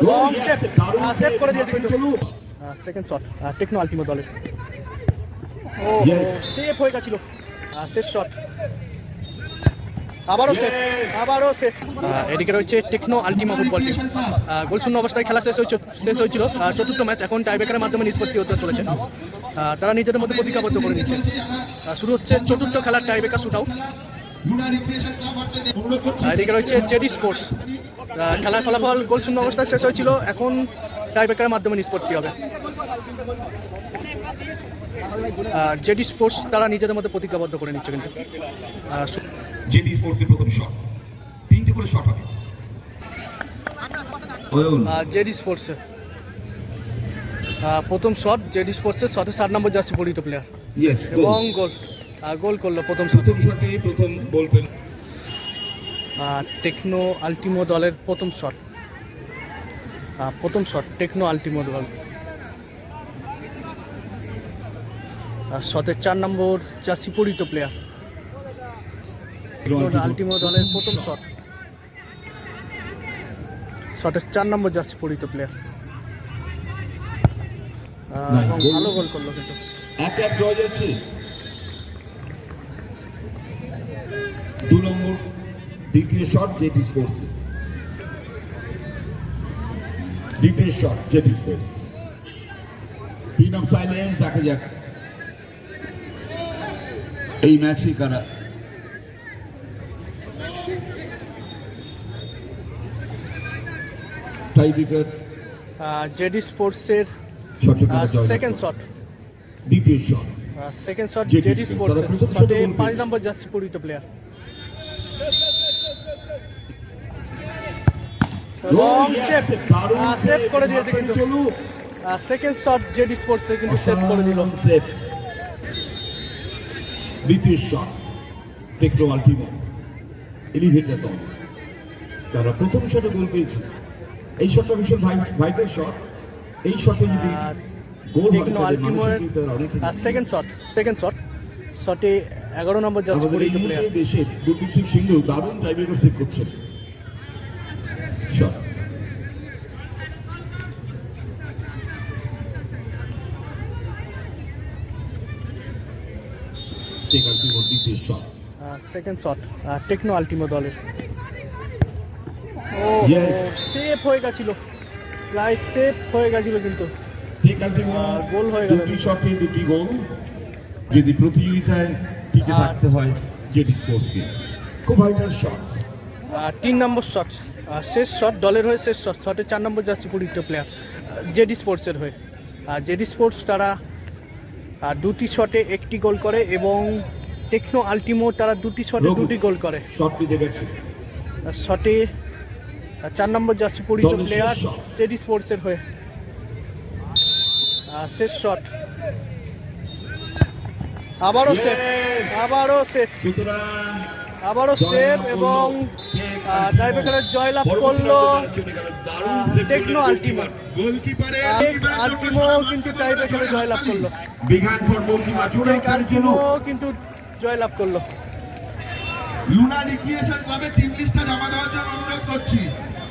Long save save করে দিয়েছে মাঠে সেকেন্ড শট টেকনো আলটিমো দলের। ও Yes. সেভ হয়ে গেছিল। শেষ শট আবারও Yes. আবারও সেভ এদিকে রয়েছে Techno Ultimo football team goal শূন্য অবস্থায় খেলা শেষ হয়েছে শেষ হয়েছিল। আহ, চতুর্থ ম্যাচ এখন টাইব্রেকারের মাধ্যমে নিষ্পত্তি হতে চলেছে তারা নিজেদের মধ্যে প্রতিজ্ঞাবদ্ধ করে নিচ্ছে। শুরু হচ্ছে চতুর্থ খেলার টাইব্রেকার শুট আউট এদিকে রয়েছে জেডি স্পোর্টস খেলার ফলাফল গোল শূন্য অবস্থায় শেষ হয়েছিল। এখন টাইব্রেকারের মাধ্যমে নিষ্পত্তি হবে। জেডি স্পোর্টস তারা নিজেদের মধ্যে প্রতিজ্ঞাবদ্ধ করে নিচ্ছে কিন্তু। জেডি স্পোর্টসের প্রথম শট তিনটে করে শট হবে। জেডি স্পোর্টস প্রথম শট জেডি স্পোর্টসের শটে সাত নম্বর জার্সি পরিচিত প্লেয়ার ইয়েস এবং গোল গোল করল প্রথম শট প্রথম শটে প্রথম গোল পেল। টেকনো আলটিমো দলের প্রথম শট প্রথম শট টেকনো আলটিমো দল। শটের চার নম্বর জার্সি পরিচিত প্লেয়ার আলটিমো দলের প্রথম শট শটের চার নম্বর জার্সি পরিচিত প্লেয়ার ভালো গোল করল কিন্তু। এক এক ড্র যাচ্ছে। দু নম্বর। দ্বিতীয় শট জেডি স্পোর্টস দ্বিতীয় shot JD sports pin of silence দেখা যাক। এই ম্যাচে কারা? টাই ব্রেকার জেডি স্পোর্টসের সেকেন্ড শট দ্বিতীয় shot second shot JD sports পাঁচ নম্বর জার্সি পরিচিত প্লেয়ার লং সেভ সেভ করে দিয়েছে কিন্তু। সেকেন্ড শট জেডি স্পোর্টস কিন্তু সেভ করে দিল. দ্বিতীয় শট টেকনো আলটিমো এলিভেটর দল। তারা প্রথম শটে গোল পেয়েছে এই শটটা ভীষণ ভাইটাল শট এই শটে যদি গোল হয় তাহলে মানসিক অনেক সেকেন্ড শট সেকেন্ড শট শটে এগারো নম্বর প্লেয়ার দেশে দুর্বীর সিং সিংহ দারুণ সেভ করছেন। সেকেন্ড শট টেকনো আলটিমো দলের ও. সেভ হয়ে গেছিল। প্রায় সেভ হয়ে গেছিল কিন্তু। গোল হয়ে গেল। দুটি শটে দুটি গোল যদি প্রতিযোগিতায় টিকে থাকতে হয় জেডি স্পোর্টসকে। খুব ভাইটাল শট তিন নম্বর শট শেষ শট দলের হয়ে শেষ শট শটে চার নম্বর জার্সি পরিচিত প্লেয়ার জেডি স্পোর্টসের হয়ে। আর জেডি স্পোর্টস তারা দুটি শটে একটি গোল করে এবং টেকনো আলটিমো তারা দুটি শটে দুটি গোল করে। শট চার নম্বর জার্সি পরিচিত প্লেয়ার। জেডি স্পোর্টসের হয়ে। শেষ শট আবারও Yes! আবারও সুতরাং আবারও সেভ এবং টাইব্রেকারের জয়লাভ করল। টেকনো আলটিমা আলটিমো কিন্তু টাইব্রেকারে জয়লাভ করল। আলটিমো কিন্তু জয়লাভ করল। লুনা রিক্রিয়েশন ক্লাবের টিম লিস্টটা জমা দেওয়ার জন্য অনুরোধ করছি।